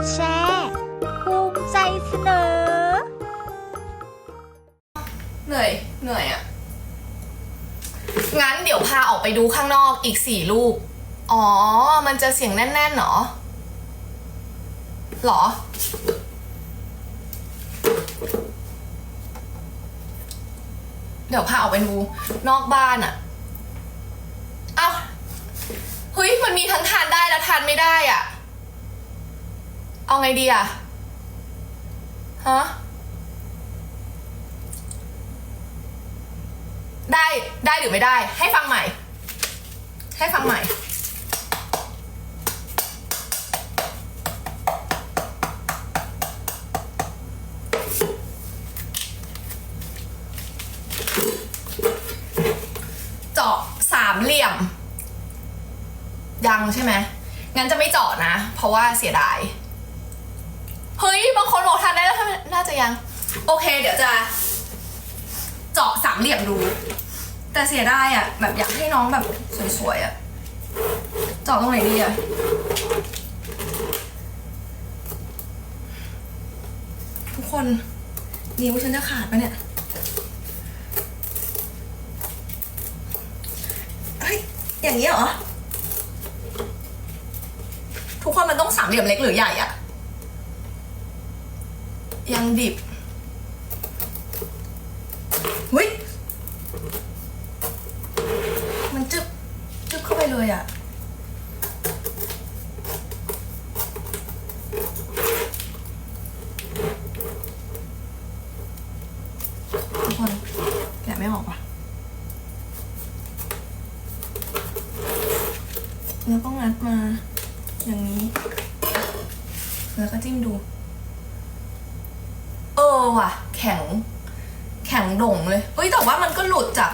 ดแชร์ภูมิใจเสนอ เหนื่อย เหนื่อยอะงั้นเดี๋ยวพาออกไปดูข้างนอกอีกสี่ลูก อ๋อ มันจะเสียงแน่นๆเหรอหรอ เดี๋ยวพาออกไปดูนอกบ้านอะเอ้าเฮ้ย มันมีทั้งทานได้และทานไม่ได้อะ เอาไงดีอะฮะ ได้ ได้หรือไม่ได้ ให้ฟังใหม่ ให้ฟังใหม่เจาะสามเหลี่ยม ยังใช่ไหม งั้นจะไม่เจาะนะ เพราะว่าเสียดายางคนบอกทานได้แล้วทำน่าจะยัง โอเค เดี๋ยวจะ เจาะสามเหลี่ยมดู แต่เสียดายอะ แบบอยากให้น้องแบบสวยๆอะ เจาะตรงไหนดีอะ ทุกคนนิ้วฉันจะขาดปะเนี่ยเฮ้ยอย่างนี้เหรอ ทุกคนมันต้องสามเหลี่ยมเล็กหรือใหญ่อะ ยังดิบเฮ้ย มันจึ๊บจึ๊บเข้าไปเลยอะทุกคนแกะไม่ออกว่ะ แล้วก็งัดมา อย่างนี้ แล้วก็จิ้มดู เออว่ะ แข็ง แข็งโด่งเลยเอ้ยแต่ว่ามันก็หลุดจาก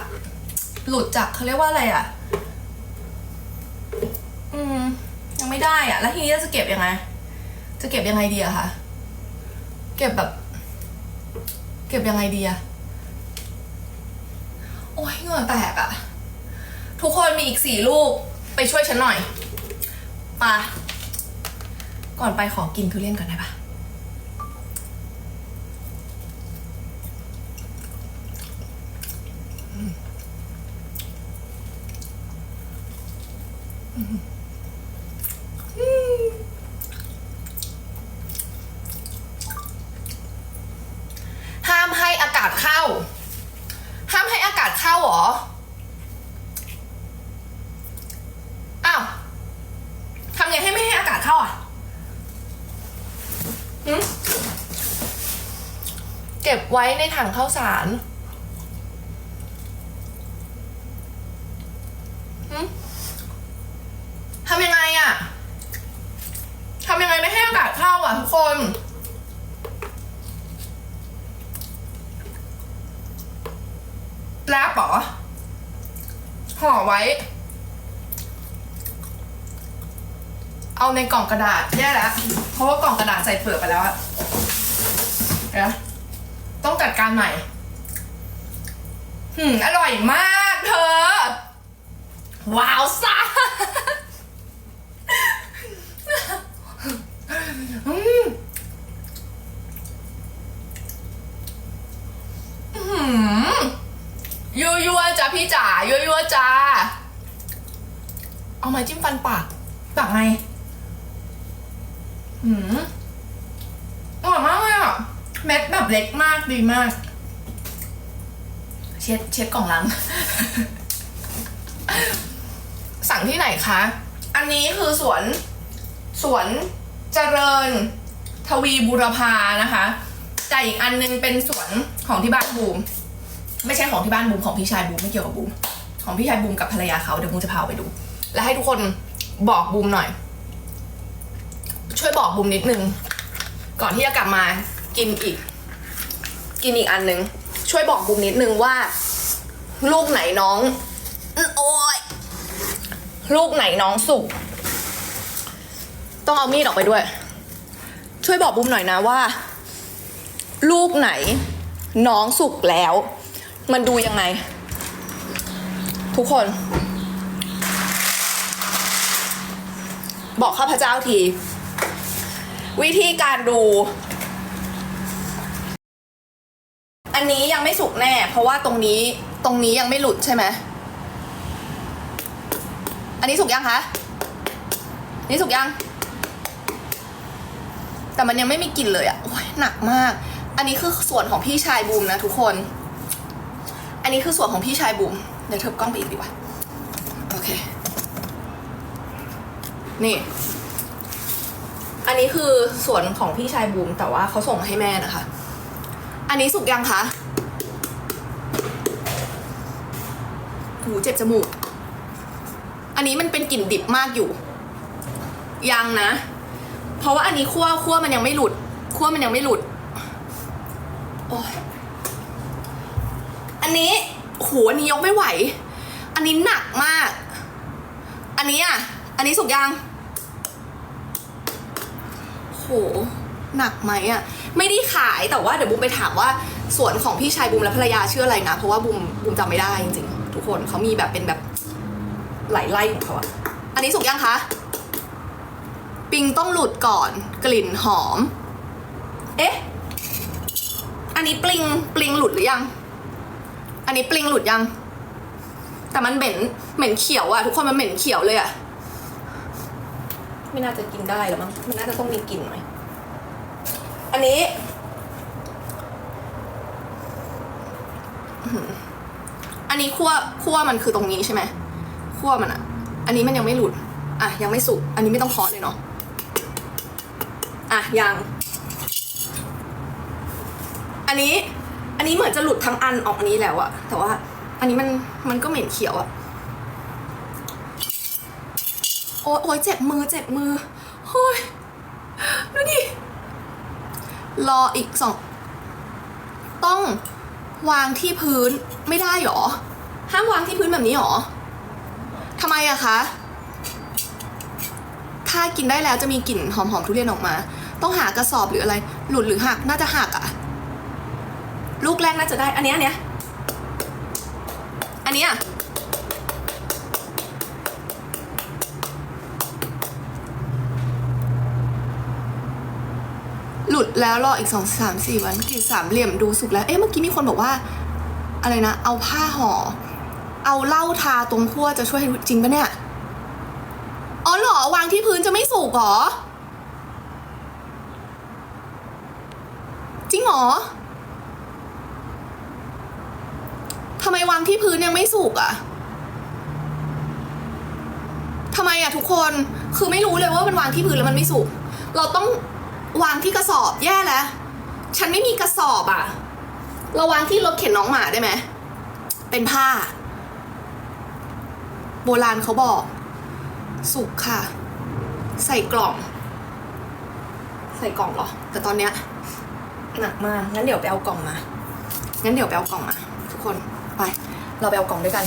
หลุด จากเขาเรียกว่าอะไรอะ อืม ยังไม่ได้อะ แล้วทีนี้จะเก็บยังไง จะเก็บยังไงดีอะคะเก็บแบบ เก็บยังไงดีอะโอ้ยเหงื่อแตกอะทุกคนมีอีกสี่ลูกไปช่วยฉันหน่อยปะก่อนไปขอกินทุเรียนก่อนได้ปะ ห้ามให้อากาศเข้า ห้ามให้อากาศเข้าหรอ อ้าวทำไงให้ไม่ให้อากาศเข้าอะเก็บไว้ในถังข้าวสารหืมทำยังไงอะ ทำยังไงไม่ให้อากาศเข้าอะทุกคน แรปเหรอ ห่อไว้ เอาในกล่องกระดาษแย่แล้วเพราะว่ากล่องกระดาษใส่เปลือกไปแล้วอะเดี๋ยวต้องจัดการใหม่หืมอร่อยมากเธอ ว้าวซ่าอืมอื้อหือ ยัวยัวจ้าพี่จ๋ายัวยัวจ้า เอาไม้จิ้มฟันปากปากไงหืมอร่อยมากเลยอะ เม็ดแบบเล็กมากดีมาก เช็ดเช็ดกล่องลัง สั่งที่ไหนคะ อันนี้คือสวน สวนเจริญ ทวีบุรพานะคะ แต่อีกอันนึงเป็นสวนของที่บ้านบูม ไม่ใช่ของที่บ้านบูมของพี่ชายบูมไม่เกี่ยวกับบูมของพี่ชายบูมกับภรรยาเขาเดี๋ยวบูมจะพาไปดู และให้ทุกคนบอกบูมหน่อย ช่วยบอกบูมนิดนึงก่อนที่จะกลับมากินอีก กินอีกอันนึง ช่วยบอกบูมนิดนึงว่า ลูกไหนน้องโอ้ยลูกไหนน้องสุกต้องเอามีดออกไปด้วย ช่วยบอกบูมหน่อยนะว่า ลูกไหน น้องสุกแล้ว มันดูยังไง ทุกคน บอกข้าพเจ้าที วิธีการดู อันนี้ยังไม่สุกแน่ เพราะว่าตรงนี้ตรงนี้ยังไม่หลุดใช่ไหมอันนี้สุกยังคะนนี่สุกยัง แต่มันยังไม่มีกลิ่นเลยอะ่ะโอ้ยหนักมาก อันนี้คือส่วนของพี่ชายบูมนะทุกคน อันนี้คือส่วนของพี่ชายบูมเดี๋ยวเธอกล้องไปอีกดีกว่า โอเค นี่ อันนี้คือส่วนของพี่ชายบูมแต่ว่าเขาส่งมาให้แม่นะคะ อันนี้สุกยังคะหูเจ็บจมูก อันนี้มันเป็นกลิ่นดิบมากอยู่ ยังนะ เพราะว่าอันนี้คั่วคั่วมันยังไม่หลุดคั่วมันยังไม่หลุด โอ้ย นนี้โหอันนี้ยกไม่ไหว อันนี้หนักมาก อันนี้อะ อันนี้สุกยังโหหนักไหมอะ ไม่ได้ขายแต่ว่าเดี๋ยวบุมไปถามว่าสวนของพี่ชายบุมและภรรยาชื่ออะไรนะ เพราะว่าบุมบุมจำไม่ได้จริงๆ ทุกคนเขามีแบบเป็นแบบหลายไร่ของเขาอะอันนี้สุกยังคะ ปิงต้องหลุดก่อนกลิ่นหอม เอ๊ะ อันนี้ปลิงปลิงหลุดหรือยัง อันนี้ปลิงหลุดยัง แต่มันเหม็นเหม็นเขียวอะทุกคนมันเหม็นเขียวเลยอะไม่น่าจะกินได้หรอมั้งมันน่าจะต้องมีกลิ่นหน่อย อันนี้อื้อหืออันนี้คั่วคั่วมันคือตรงนี้ใช่ไหมคั่วมันอะอันนี้มันยังไม่หลุด อะ ยังไม่สุก อันนี้ไม่ต้องเคาะเลยเนาะ อะ ยัง อันนี้ อันนี้เหมือนจะหลุดทั้งอันออกอันนี้แล้วอะแต่ว่า อันนี้มันมันก็เหม็นเขียวอะโอ้ยโอ้ยเจ็บมือเจ็บมือโอ้ยดูดิรออีกสองต้องวางที่พื้นไม่ได้หรอ ห้ามวางที่พื้นแบบนี้หรอทำไมอะคะ ถ้ากินได้แล้วจะมีกลิ่นหอมๆทุเรียนออกมา ต้องหากระสอบหรืออะไร หลุดหรือหักน่าจะหักอะ ลูกแรกน่าจะได้ อันเนี้ยอันเนี้ยอันเนี้ยหลุดแล้วรออีกสองสามสี่วันกลิ่สามเหลี่ยมดูสุกแล้ว เอ๊ะเมื่อกี้มีคนบอกว่า อะไรนะ เอาผ้าห่อ เอาเหล้าทาตรงขั้วจะช่วยให้จริงปะเนี่ย อ๋อเหรอ วางที่พื้นจะไม่สุกหรอ จริงหรอ ทำไมวางที่พื้นยังไม่สุกอะทำไมอะทุกคน คือไม่รู้เลยว่ามันวางที่พื้นแล้วมันไม่สุก เราต้องวางที่กระสอบแย่แล้ว ฉันไม่มีกระสอบอะเราวางที่รถเข็นน้องหมาได้ไหม เป็นผ้า โบราณเขาบอก สุกค่ะ ใส่กล่อง ใส่กล่องเหรอ แต่ตอนเนี้ยหนักมาก งั้นเดี๋ยวไปเอากล่องมา งั้นเดี๋ยวไปเอากล่องมา ทุกคน ไป เราไปเอากล่องด้วยกัน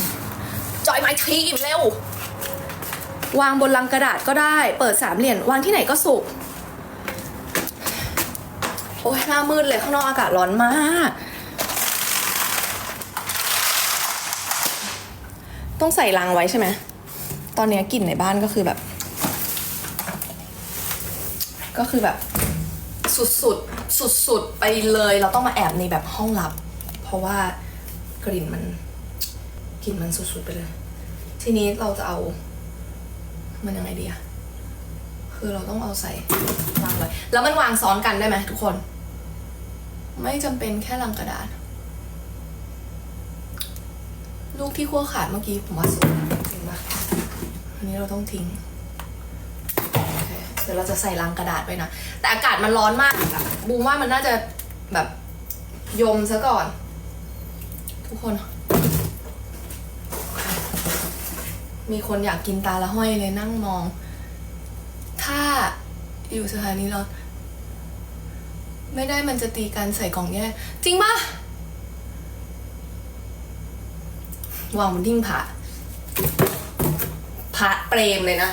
จอยไม้ทีมเร็ว วางบนลังกระดาษก็ได้ เปิดสามเหลี่ยมวางที่ไหนก็สุก โอ้ยหน้ามืดเลยข้างนอกอากาศร้อนมาก ต้องใส่ลังไว้ใช่ไหม ตอนเนี้ยกลิ่นในบ้านก็คือแบบ ก็คือแบบสุดสุดสุดสุดๆ ไปเลย เราต้องมาแอบในแบบห้องลับ เพราะว่า กลิ่นมันกลิ่นมันสุดๆไปเลย ทีนี้เราจะเอามันยังไงดีอะคือเราต้องเอาใส่วางไว้แล้วมันวางซ้อนกันได้ไหมทุกคน ไม่จำเป็นแค่ลังกระดาษ ลูกที่คั่วขาดเมื่อกี้ผมว่าสุดจริงปะอันนี้เราต้องทิ้งเดี๋ยวเราจะใส่ลังกระดาษไว้นะ แต่อากาศมันร้อนมากอะบูมว่ามันน่าจะแบบยมซะก่อน ทุกคน มีคนอยากกินตาละห้อยเลยนั่งมอง ถ้าอยู่สถานีรถไม่ได้มันจะตีกันใส่กล่องแยกจริงปะวางบนทิ้งผาพระเปรมเลยนะ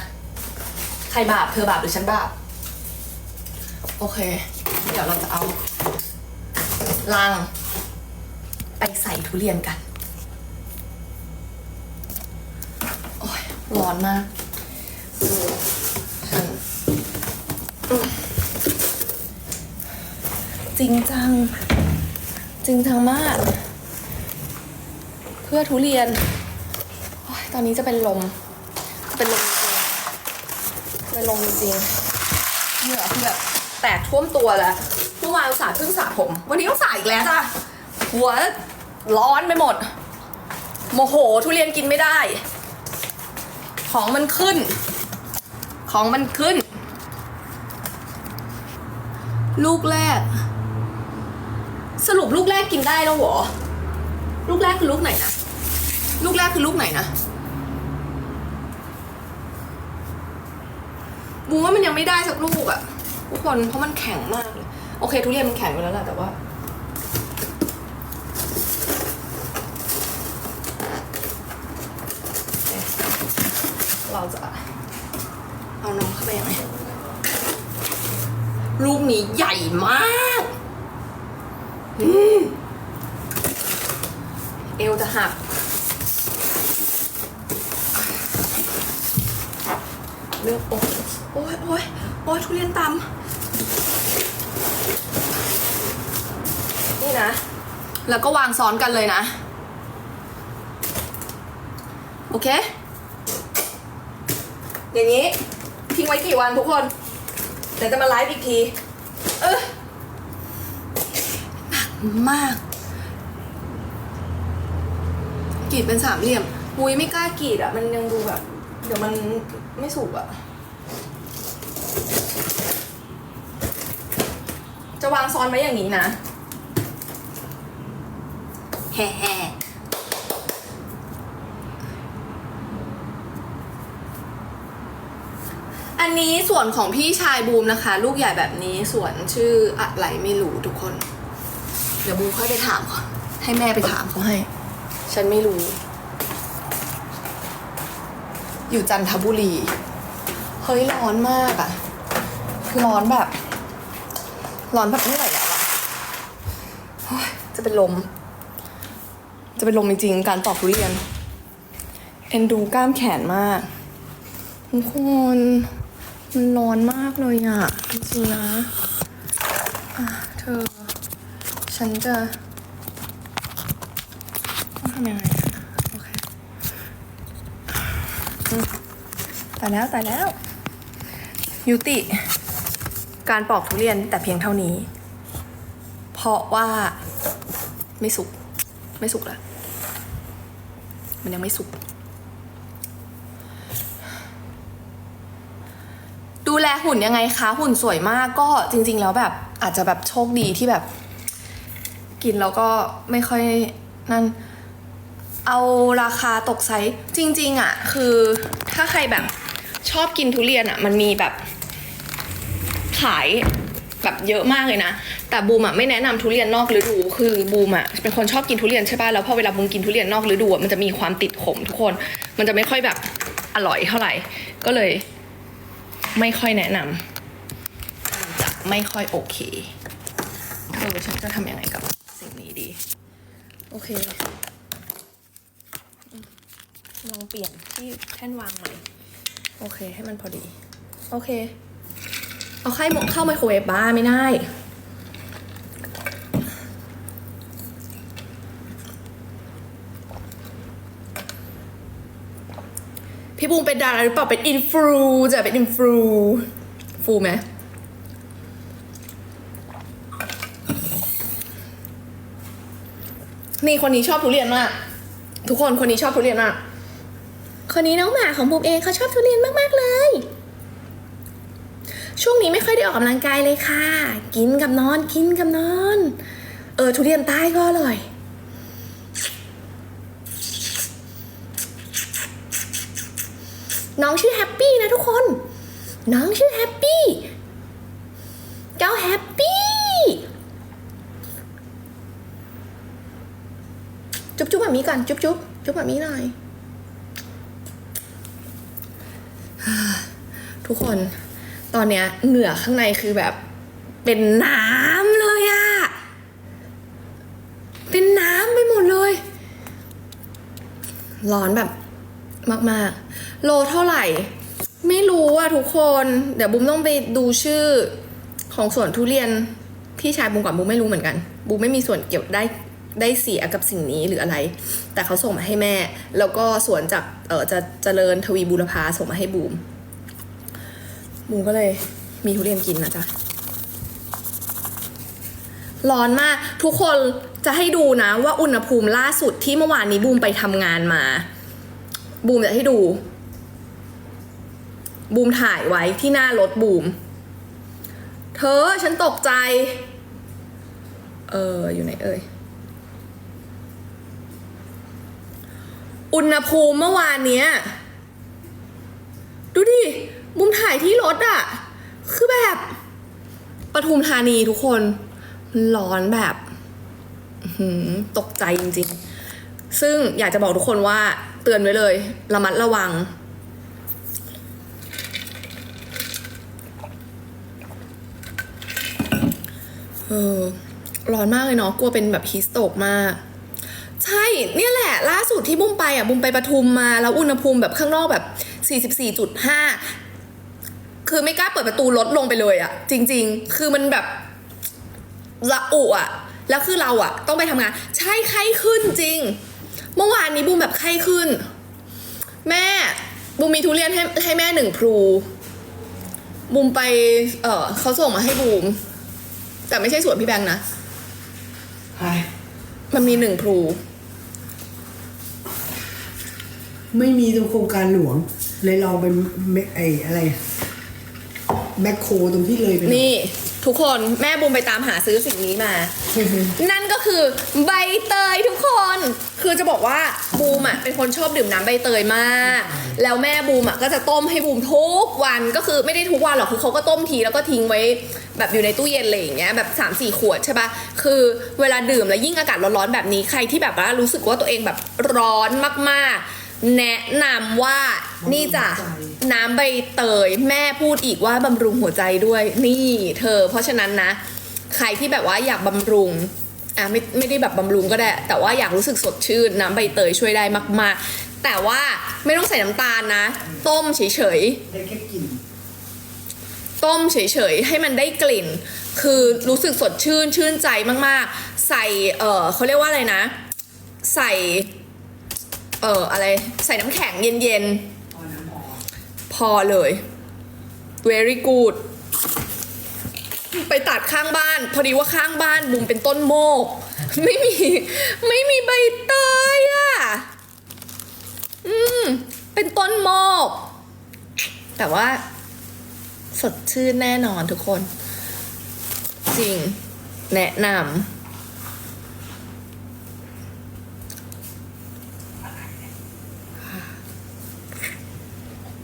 ใครบาป เธอบาปหรือฉันบาป โอเค เดี๋ยวเราจะเอาลัง ไปใส่ทุเรียนกัน โอ้ยร้อนมากจริงจัง จริงจังมาก เพื่อทุเรียนโอ๊ยตอนนี้จะเป็นลม เป็นลมจริงเป็นลมจริงเหงื่อคือแบบแตกท่วมตัวแล้วเมื่อวานสาเพิ่งสระผม วันนี้ต้องสระอีกแล้วจ้ะหัว ร้อนไปหมด โมโหทุเรียนกินไม่ได้ ของมันขึ้น ของมันขึ้น ลูกแรก สรุปลูกแรกกินได้แล้วหรอ ลูกแรกคือลูกไหนนะ ลูกแรกคือลูกไหนนะบูว่ามันยังไม่ได้สักลูกอะทุกคนเพราะมันแข็งมากเลย โอเค ทุเรียนมันแข็งไปแล้วแหละแต่ว่าจะเอาน้องเข้าไปยังไง ลูก นี้ใหญ่มากเอวจะหัก เลือกโอ้โอ้ยโอ้ยโอ้ยทุเรียนตำนี่นะ แล้วก็วางซ้อนกันเลยนะ โอเค อย่างนี้ ทิ้งไว้กี่วันทุกคน เดี๋ยวจะมาไลฟ์อีกที เออหนักมากกรีดเป็นสามเหลี่ยมมุยไม่กล้ากรีดอะ มันยังดูแบบ เดี๋ยวมันไม่สุกอะ จะวางซ้อนไว้อย่างนี้นะ แฮ่ๆ อันนี้ส่วนของพี่ชายบูมนะคะ ลูกใหญ่แบบนี้ส่วนชื่ออะไรไม่รู้ทุกคน เดี๋ยวบูมค่อยไปถามก่อนให้แม่ไปถามเขาให้ ฉันไม่รู้ อยู่จันทบุรี เฮ้ยร้อนมากอะร้อนแบบ ร้อนแบบไม่ไหวแล้วอะจะเป็นลม จะเป็นลมจริงๆการปอกทุเรียน เอ็นดูกล้ามแขนมากทุกคน มันร้อนมากเลยอะจริงๆนะอะเธอ ฉันจะต้องทำยังไงโอเคอตายแล้วตายแล้ว ยุติ การปอกทุเรียนแต่เพียงเท่านี้ เพราะว่าไม่สุก ไม่สุกล้วมันยังไม่สุก ดูแลหุ่นยังไงคะหุ่นสวยมากก็จริง ๆ แล้วแบบอาจจะแบบโชคดีที่แบบ กินแล้วก็ไม่ค่อยนั่น เอาราคาตกไซส์จริง ๆอะ คือถ้าใครแบบชอบกินทุเรียนอะ มันมีแบบ ขายแบบเยอะมากเลยนะ แต่บูมอะไม่แนะนำทุเรียนนอกฤดู คือบูมอะเป็นคนชอบกินทุเรียนใช่ป่ะ แล้วพอเวลาบูมกินทุเรียนนอกฤดูอะมันจะมีความติดขมทุกคน มันจะไม่ค่อยแบบอร่อยเท่าไหร่ ก็เลย ไม่ค่อยแนะนำมันจะไม่ค่อยโอเคเออฉันจะทำยังไงกับสิ่งนี้ดี โอเคอืมลองเปลี่ยนที่แท่นวางใหม่ โอเคให้มันพอดี โอเค เอาไข่หมกเข้าไมโครเวฟบ้าไม่ได้ พี่บูมเป็นดาราหรือเปล่า เป็นอินฟลูจะเป็นอินฟลูฟูไหมนี่คนนี้ชอบทุเรียนมาก ทุกคนคนนี้ชอบทุเรียนมาก คนนี้น้องหมาของบูมเองเขาชอบทุเรียนมากๆเลย ช่วงนี้ไม่ค่อยได้ออกกำลังกายเลยค่ะ กินกับนอน กินกับนอน เออทุเรียนใต้ก็อร่อย น้องชื่อแฮปปี้นะทุกคน น้องชื่อแฮปปี้เจ้าแฮปปี้จุ๊บจุ๊บแบบนี้ก่อนจุ๊บจุ๊บจุ๊บแบบนี้หน่อย ทุกคนตอนเนี้ยเหงื่อข้างในคือแบบเป็นน้ำเลยอะเป็นน้ำไปหมดเลย ร้อนแบบ มากๆ โลเท่าไหร่ ไม่รู้อะทุกคน เดี๋ยวบุ้มต้องไปดูชื่อของสวนทุเรียนพี่ชายบูมกับบูมไม่รู้เหมือนกันบูมไม่มีส่วนเกี่ยวได้ได้เสียกับสิ่งนี้หรืออะไร แต่เขาส่งมาให้แม่ แล้วก็สวนจากเออจะเจริญทวีบูรพาส่งมาให้บูม บูมก็เลยมีทุเรียนกินนะจ๊ะ ร้อนมาก ทุกคนจะให้ดูนะว่าอุณหภูมิล่าสุดที่เมื่อวานนี้บูมไปทำงานมา บูมจะให้ดู บูมถ่ายไว้ที่หน้ารถบูม เธอฉันตกใจ เออ อยู่ไหนเอ่ย อุณหภูมิเมื่อวานเนี้ย ดูดิ บูมถ่ายที่รถอะคือแบบปทุมธานีทุกคน มันร้อนแบบหือตกใจจริงๆ ซึ่งอยากจะบอกทุกคนว่า เตือนไว้เลย ระมัดระวัง เออ ร้อนมากเลยเนาะ กลัวเป็นแบบฮิสโตกมาก ใช่ เนี่ยแหละ ล่าสุดที่บุ้มไปอะ บุ้มไปปทุมมา แล้วอุณหภูมิแบบข้างนอกแบบ44.5 คือไม่กล้าเปิดประตูรถลงไปเลยอะจริง ๆ คือมันแบบละอุอะแล้วคือเราอะต้องไปทำงาน ใช่ไข้ขึ้นจริง เมื่อวานนี้บูมแบบไข้ขึ้น แม่บูมมีทุเรียนให้ให้แม่หนึ่งพลูบูมไป เออเขาส่งมาให้บูม แต่ไม่ใช่สวนพี่แบงค์นะ ใช่มันมีหนึ่งพลูไม่มีตรงโครงการหลวง เลยลองเป็นแมไออะไร แมคโครตรงที่เลยไปหอย นี่ ทุกคนแม่บูมไปตามหาซื้อสิ่งนี้มา นั่นก็คือใบเตยทุกคน คือจะบอกว่าบูมอะเป็นคนชอบดื่มน้ำใบเตยมาก แล้วแม่บูมอะก็จะต้มให้บูมทุกวันก็คือไม่ได้ทุกวันหรอกคือเขาก็ต้มทีแล้วก็ทิ้งไว้แบบอยู่ในตู้เย็นอะไรอย่างเงี้ยแบบ3ามสี่ขวดใช่ปะคือเวลาดื่มแล้วยิ่งอากาศร้อนๆแบบนี้ใครที่แบบว่ารู้สึกว่าตัวเองแบบร้อนมากๆ แนะนำว่านี่จ้ะน้ำใบเตยแม่พูดอีกว่าบำรุงหัวใจด้วย นี่เธอ เพราะฉะนั้นนะ ใครที่แบบว่าอยากบำรุงอะไม่ไม่ได้แบบบำรุงก็ได้ แต่ว่าอยากรู้สึกสดชื่นน้ำใบเตยช่วยได้มาก ๆ แต่ว่าไม่ต้องใส่น้ำตาลนะ ต้มเฉยได้แค่กลินๆต้มเฉยๆให้มันได้กลิ่น คือรู้สึกสดชื่นชื่นใจมากๆ ใส่เออเขาเรียกว่าอะไรนะ ใส่ เอออะไรใส่น้ำแข็งเย็นๆพอน้ำพอพอเลย very good ไปตัดข้างบ้าน พอดีว่าข้างบ้านบุมเป็นต้นโมก ไม่มี ไม่มีใบเตยอะ อืม เป็นต้นโมก แต่ว่า สดชื่นแน่นอนทุกคน จริง แนะนำ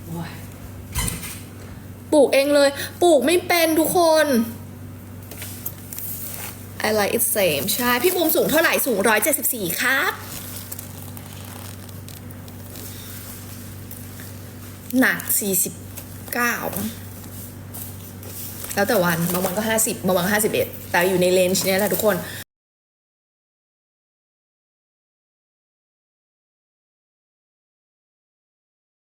โอ้ย ป ลูกเองเลย ปลูกไม่เป็นทุกคน I like it same ใช่ พี่บูมสูงเท่าไหร่ สูง 174 ครับหนัก 49 แล้วแต่วัน บางวันก็ 50 บางวันก็51 แต่อยู่ในเลนจ์นี้แหละทุกคน